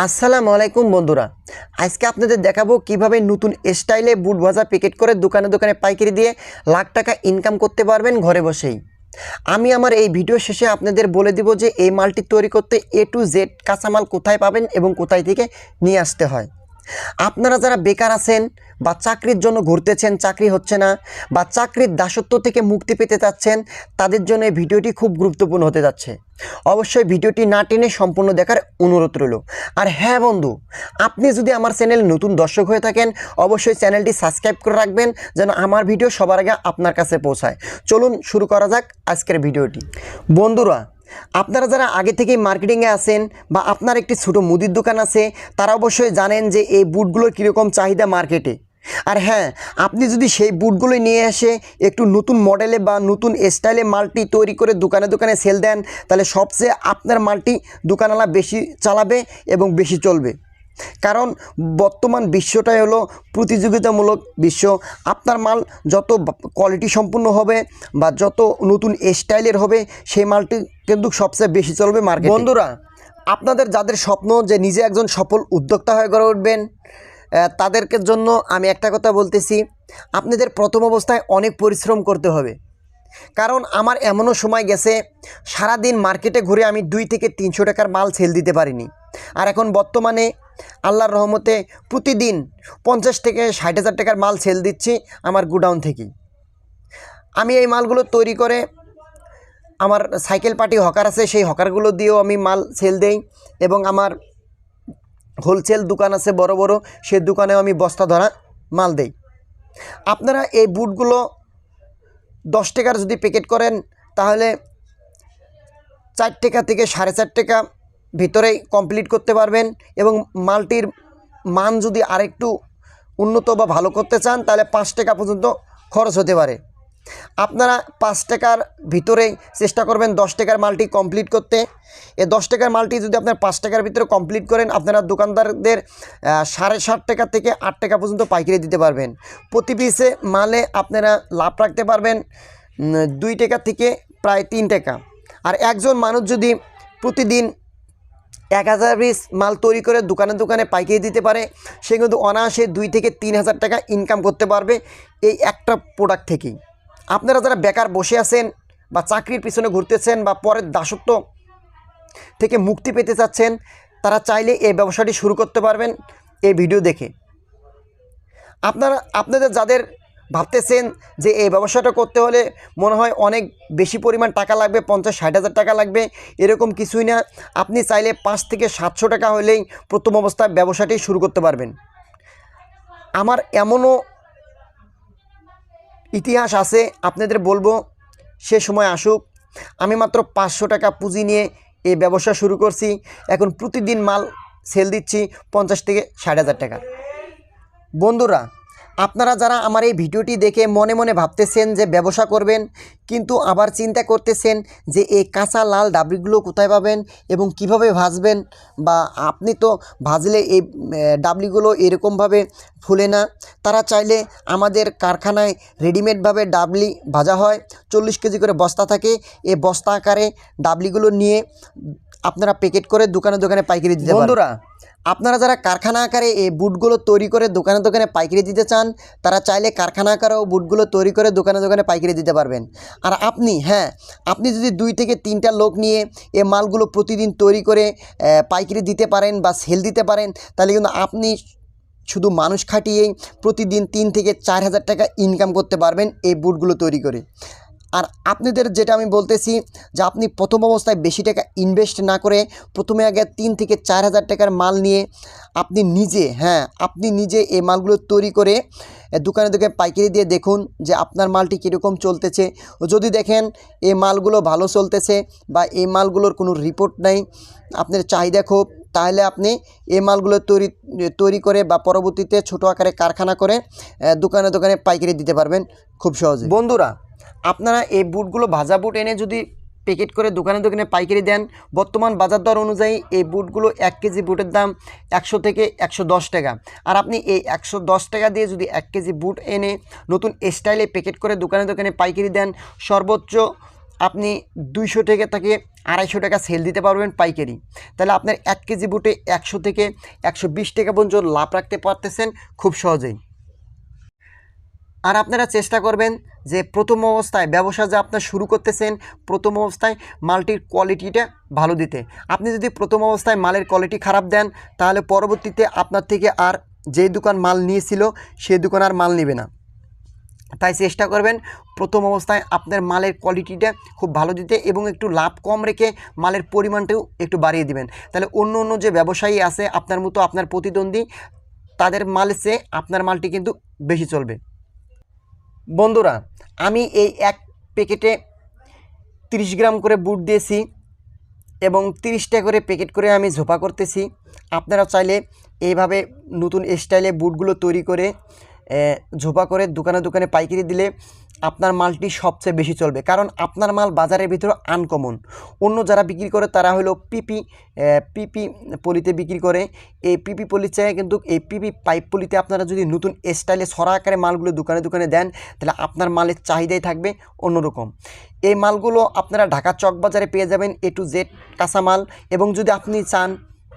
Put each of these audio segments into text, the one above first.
আসসালামু আলাইকুম, বন্ধুরা। আজকে আপনাদের দেখাবো কীভাবে নতুন স্টাইলে বুট ভাজা প্যাকেট করে দোকানে দোকানে পাইকারি দিয়ে লাখ টাকা ইনকাম করতে পারবেন ঘরে বসেই। আমি আমার এই ভিডিও শেষে আপনাদের বলে দিব যে এই মালটি তৈরি করতে এ টু জেড কাঁচামাল কোথায় পাবেন এবং কোথায় থেকে নিয়ে আসতে হয়। আপনারা যারা বেকার আছেন বা চাকরির জন্য ঘুরতেছেন, চাকরি হচ্ছে না বা চাকরির দাসত্ব থেকে মুক্তি পেতে চাচ্ছেন, তাদের জন্য এই ভিডিওটি খুব গুরুত্বপূর্ণ হতে যাচ্ছে। অবশ্যই ভিডিওটি না টেনে সম্পূর্ণ দেখার অনুরোধ রইল। আর হ্যাঁ বন্ধু, আপনি যদি আমার চ্যানেল নতুন দর্শক হয়ে থাকেন, অবশ্যই চ্যানেলটি সাবস্ক্রাইব করে রাখবেন যেন আমার ভিডিও সবার আগে আপনার কাছে পৌঁছায়। চলুন শুরু করা যাক আজকের ভিডিওটি। বন্ধুরা আপনারা যারা আগে থেকেই মার্কেটিংয়ে আসেন বা আপনার একটি ছোটো মুদির দোকান আছে, তারা অবশ্যই জানেন যে এই বুটগুলোর কীরকম চাহিদা মার্কেটে। আর হ্যাঁ আপনি যদি সেই বুটগুলো নিয়ে এসে একটু নতুন মডেলে বা নতুন স্টাইলে মালটি তৈরি করে দোকানে দোকানে সেল দেন, তাহলে সবচেয়ে আপনার মালটি দোকানওয়ালা বেশি চালাবে এবং বেশি চলবে। কারণ বর্তমান বিশ্বটাই হলো প্রতিযোগিতামূলক বিশ্ব। আপনার মাল যত কোয়ালিটি সম্পূর্ণ হবে বা যত নতুন স্টাইলের হবে, সেই মালটি কিন্তু সবচেয়ে বেশি চলবে মার্কেট বন্ধুরা, আপনাদের যাদের স্বপ্ন যে নিজে একজন সফল উদ্যোক্তা হয়ে গড়ে উঠবেন তাদেরকে জন্য আমি একটা কথা বলতেছি, আপনাদের প্রথম অবস্থায় অনেক পরিশ্রম করতে হবে। কারণ আমার এমনও সময় গেছে, সারাদিন মার্কেটে ঘুরে আমি দুই থেকে তিনশো টাকার মাল সেল দিতে পারিনি। আর এখন বর্তমানে আল্লাহর রহমতে প্রতিদিন পঞ্চাশ থেকে ষাট হাজার টাকার মাল সেল দিচ্ছি আমার গুডাউন থেকেই আমি এই মালগুলো তৈরি করে আমার সাইকেল পার্টি হকার আছে, সেই হকারগুলো দিয়েও আমি মাল সেল দেই এবং আমার হোলসেল দোকান আছে বড় বড়, সেই দোকানেও আমি বস্তা ধরা মাল দেই। আপনারা এই বুটগুলো দশ টাকার যদি প্যাকেট করেন, তাহলে চার টাকা থেকে সাড়ে চার টাকা ভিতরেই কমপ্লিট করতে পারবেন এবং মালটির মান যদি আরেকটু উন্নত বা ভালো করতে চান, তাহলে পাঁচ টাকা পর্যন্ত খরচ হতে পারে। আপনারা পাঁচ টাকার ভিতরে চেষ্টা করবেন দশ টাকার মালটি কমপ্লিট করতে। এ দশ টাকার মালটি যদি আপনার পাঁচ টাকার ভিতরে কমপ্লিট করেন, আপনারা দোকানদারদের সাড়ে সাত টাকা থেকে আট টাকা পর্যন্ত পাইকারি দিতে পারবেন। প্রতি পিসে মালে আপনারা লাভ রাখতে পারবেন দুই টাকা থেকে প্রায় তিন টাকা। আর একজন মানুষ যদি প্রতিদিন এক হাজার পিস মাল তৈরি করে দোকানে দোকানে পাইকারি দিতে পারে। সে কিন্তু অনায়াসে দুই থেকে তিন হাজার টাকা ইনকাম করতে পারবে এই একটা প্রোডাক্ট থেকেই। আপনারা যারা বেকার বসে আছেন বা চাকরির পিছনে ঘুরতেছেন বা পরের দাসত্ব থেকে মুক্তি পেতে চাচ্ছেন, তারা চাইলে এই ব্যবসাটি শুরু করতে পারবেন এই ভিডিও দেখে। আপনারা, আপনাদের যাদের ভাবতেছেন যে এই ব্যবসাটা করতে হলে মনে হয় অনেক বেশি পরিমাণ টাকা লাগবে, পঞ্চাশ, ষাট হাজার টাকা লাগবে, এরকম কিছুই না। আপনি চাইলে পাঁচ থেকে সাতশো টাকা হলেই প্রথম অবস্থায় ব্যবসাটি শুরু করতে পারবেন। আমার এমনও ইতিহাস আছে, আপনাদের বলব, সে সময় আসুক। আমি মাত্র পাঁচশো টাকা পুঁজি নিয়ে এই ব্যবসা শুরু করছি। এখন প্রতিদিন মাল সেল দিচ্ছি পঞ্চাশ থেকে ষাট হাজার টাকা। বন্ধুরা আপনারা যারা আমার এই ভিডিওটি দেখে মনে মনে ভাবতেছেন যে ব্যবসা করবেন, কিন্তু আবার চিন্তা করতেছেন যে এই কাঁচা লাল ডাবলিগুলো কোথায় পাবেন এবং কীভাবে ভাজবেন বা আপনি তো ভাজলে এই ডাবলিগুলো এরকমভাবে ফুলে না, তারা চাইলে আমাদের কারখানায় রেডিমেডভাবে ডাবলি ভাজা হয়, চল্লিশ কেজি করে বস্তা থাকে এ বস্তা আকারে ডাবলিগুলো নিয়ে আপনারা প্যাকেট করে দোকানে দোকানে পাইকারি দিতে বন্ধুরা আপনারা যারা কারখানা আকারে এই বুটগুলো তৈরি করে দোকানে দোকানে পাইকারি দিতে চান তারা চাইলে কারখানা আকারেও বুটগুলো তৈরি করে দোকানে দোকানে পাইকারি দিতে পারবেন। আর আপনি হ্যাঁ আপনি যদি দুই থেকে তিনটা লোক নিয়ে এ মালগুলো প্রতিদিন তৈরি করে পাইকারি দিতে পারেন বা সেল দিতে পারেন তাহলে কিন্তু আপনি শুধু মানুষ খাটিয়েই প্রতিদিন তিন থেকে চার হাজার টাকা ইনকাম করতে পারবেন এই বুটগুলো তৈরি করে। আর আপনাদের যেটা আমি বলতেছি যে আপনি প্রথম অবস্থায় বেশি টাকা ইনভেস্ট না করে প্রথমে আগে তিন থেকে চার হাজার টাকার মাল নিয়ে আপনি নিজে হ্যাঁ আপনি নিজে এই মালগুলো তৈরি করে দোকানে দোকানে পাইকারি দিয়ে দেখুন যে আপনার মালটি কীরকম চলতেছে। যদি দেখেন এই মালগুলো ভালো চলতেছে বা এই মালগুলোর কোনো রিপোর্ট নেই, আপনার চাহিদা খুব, তাহলে আপনি এই মালগুলো তৈরি তৈরি করে বা পরবর্তীতে ছোটো আকারে কারখানা করে দোকানে দোকানে পাইকারি দিতে পারবেন খুব সহজে। বন্ধুরা আপনারা এই বুটগুলো, ভাজা বুট এনে যদি প্যাকেট করে দোকানে দোকানে পাইকারি দেন, বর্তমান বাজার দর অনুযায়ী এই বুটগুলো এক কেজি বুটের দাম একশো থেকে একশো দশ টাকা। আর আপনি এই একশো দশ টাকা দিয়ে যদি এক কেজি বুট এনে নতুন স্টাইলে প্যাকেট করে দোকানে দোকানে পাইকারি দেন, সর্বোচ্চ আপনি দুইশো থেকে থেকে আড়াইশো টাকা সেল দিতে পারবেন পাইকারি। তাহলে আপনার এক কেজি বুটে একশো থেকে একশো বিশ টাকা পর্যন্ত লাভ রাখতে পারতেছেন খুব সহজেই। আর আপনারা চেষ্টা করবেন যে প্রথম অবস্থায় ব্যবসা যে আপনার শুরু করতেছেন, প্রথম অবস্থায় মালটির কোয়ালিটিটা ভালো দিতে। আপনি যদি প্রথম অবস্থায় মালের কোয়ালিটি খারাপ দেন, তাহলে পরবর্তীতে আপনার থেকে আর যেই দোকান মাল নিয়েছিল, সেই দোকান আর মাল নেবে না। তাই চেষ্টা করবেন প্রথম অবস্থায় আপনার মালের কোয়ালিটিটা খুব ভালো দিতে এবং একটু লাভ কম রেখে মালের পরিমাণটাও একটু বাড়িয়ে দিবেন। তাহলে অন্য অন্য যে ব্যবসায়ী আছে, আপনার মতো আপনার প্রতিদ্বন্দ্বী, তাদের মালের চেয়ে আপনার মালটি কিন্তু বেশি চলবে। বন্ধুরা, আমি এই এক প্যাকেটে তিরিশ গ্রাম করে বুট দিয়েছি এবং তিরিশটা করে প্যাকেট করে আমি ঝোপা করতেছি। আপনারা চাইলে এইভাবে নতুন স্টাইলে বুটগুলো তৈরি করে ঝোপা করে দোকানে দোকানে পাইকারি দিলে আপনার মালটি সবচেয়ে বেশি চলবে। কারণ আপনার মাল বাজারের ভিতরে আনকমন অন্য যারা বিক্রি করে তারা হলো পিপি পিপি পলিতে বিক্রি করে। এই পিপি পলির চাই কিন্তু এই পিপি পাইপ পলিতে আপনারা যদি নতুন স্টাইলে সরা আকারে মালগুলো দোকানে দোকানে দেন, তাহলে আপনার মালের চাহিদাই থাকবে অন্যরকম। এই মালগুলো আপনারা ঢাকা চক বাজারে পেয়ে যাবেন এ টু জেড কাঁচামাল। এবং যদি আপনি চান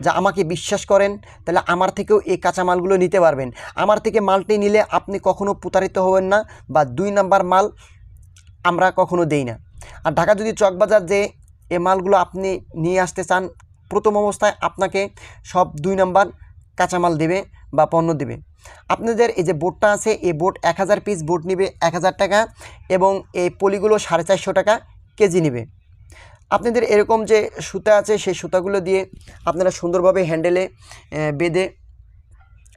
যা আমাকে বিশ্বাস করেন, তাহলে আমার থেকেও এই কাঁচামালগুলো নিতে পারবেন। আমার থেকে মালটি নিলে আপনি কখনো প্রতারিত হবেন না বা দুই নাম্বার মাল আমরা কখনো দেই না। আর ঢাকা যদি চকবাজার যে এ মালগুলো আপনি নিয়ে আসতে চান, প্রথম অবস্থায় আপনাকে সব দুই নাম্বার কাঁচামাল দেবে বা পণ্য দেবে। আপনাদের এই যে বোটটা আছে, এই বোট এক হাজার পিস বোট নেবে এক হাজার টাকা এবং এই পলিগুলো সাড়ে চারশো টাকা কেজি নেবে। আপনাদের এরকম যে সুতা আছে, সেই সুতাগুলো দিয়ে আপনারা সুন্দরভাবে হ্যান্ডেলে বেঁধে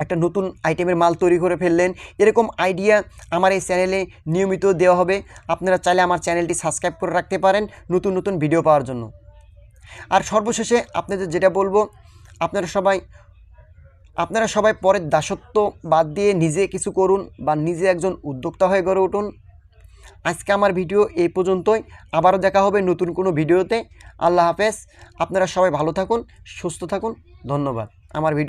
একটা নতুন আইটেমের মাল তৈরি করে ফেললেন। এরকম আইডিয়া আমার এই চ্যানেলে নিয়মিত দেওয়া হবে। আপনারা চাইলে আমার চ্যানেলটি সাবস্ক্রাইব করে রাখতে পারেন নতুন নতুন ভিডিও পাওয়ার জন্য। আর সর্বশেষে আপনাদের যেটা বলব, আপনারা সবাই আপনারা সবাই পরের দাসত্ব বাদ দিয়ে নিজে কিছু করুন বা নিজে একজন উদ্যোক্তা হয়ে গড়ে উঠুন। আজকে আমার ভিডিও এই পর্যন্তই। আবারও দেখা হবে নতুন কোনো ভিডিওতে। আল্লাহ হাফেজ। আপনারা সবাই ভালো থাকুন, সুস্থ থাকুন। ধন্যবাদ। আমার ভিডিও